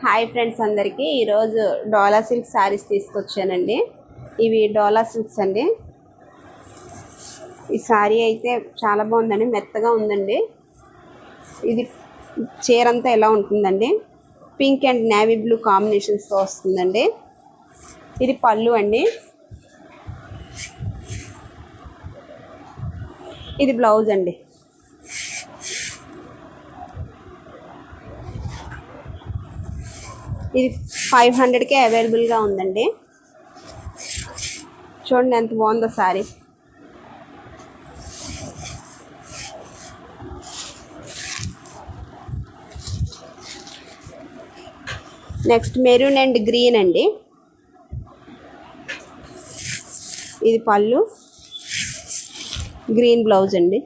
Hi friends అందరికీ. ఈరోజు డోలా silk saris తీసుకొచ్చానండి. ఇవి డోలా సిల్క్స్ అండి. ఈ శారీ అయితే చాలా బాగుందండి మెత్తగా ఉందండి. ఇది చీర అంతా ఎలా ఉంటుందండి? పింక్ అండ్ నేవీ బ్లూ కాంబినేషన్స్తో వస్తుందండి. ఇది పళ్ళు అండి. ఇది బ్లౌజ్ అండి. ఇది ఫైవ్ హండ్రెడ్కే అవైలబుల్గా ఉందండి. చూడండి ఎంత బాగుందో sari next maroon and green అండి. ఇది పళ్ళు. గ్రీన్ బ్లౌజ్ అండి.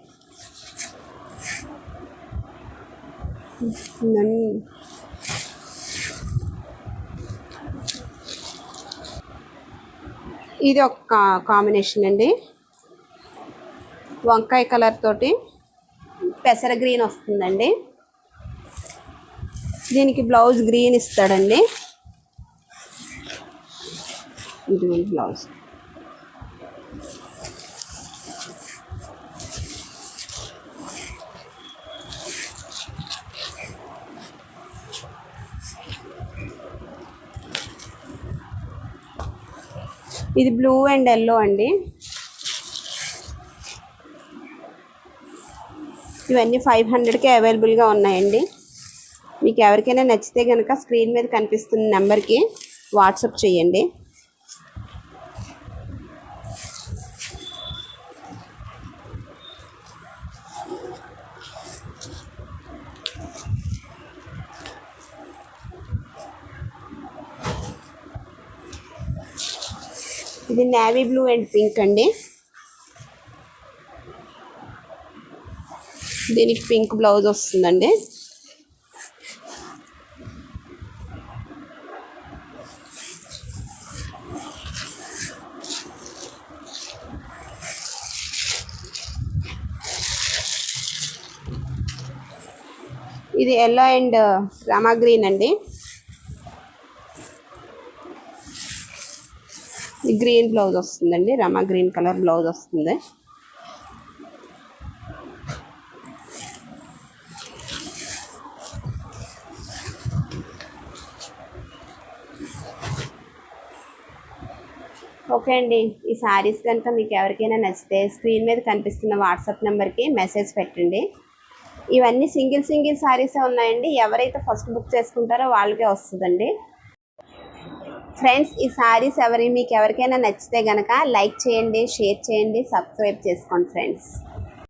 ఇది ఒక కాంబినేషన్ అండి. వంకాయ కలర్ తోటి పెసర గ్రీన్ వస్తుందండి. దీనికి బ్లౌజ్ గ్రీన్ ఇస్తాడండి. ఇది బ్లౌజ్ ఇది బ్లూ అండ్ ఎల్లో అండి. ఇవన్నీ ఫైవ్ హండ్రెడ్కే అవైలబుల్గా ఉన్నాయండి. మీకు ఎవరికైనా నచ్చితే కనుక స్క్రీన్ మీద కనిపిస్తున్న నెంబర్కి వాట్సప్ చేయండి. ఇది నేవీ బ్లూ అండ్ పింక్ అండి. దీనికి పింక్ బ్లౌజ్ వస్తుందండి. ఇది ఎల్లో అండ్ రామా గ్రీన్ అండి. గ్రీన్ బ్లౌజ్ వస్తుందండి. రమా గ్రీన్ కలర్ బ్లౌజ్ వస్తుంది. ఓకే అండి. ఈ శారీస్ కనుక మీకు ఎవరికైనా నచ్చితే స్క్రీన్ మీద కనిపిస్తున్న వాట్సాప్ నెంబర్కి మెసేజ్ పెట్టండి. ఇవన్నీ సింగిల్ సింగిల్ శారీసే ఉన్నాయండి. ఎవరైతే ఫస్ట్ బుక్ చేసుకుంటారో వాళ్ళకే వస్తుందండి. ఫ్రెండ్స్ ఈ శారీస్ ఎవరి మీకు ఎవరికైనా నచ్చితే గనక లైక్ చేయండి షేర్ చేయండి సబ్స్క్రైబ్ చేసుకోండి ఫ్రెండ్స్.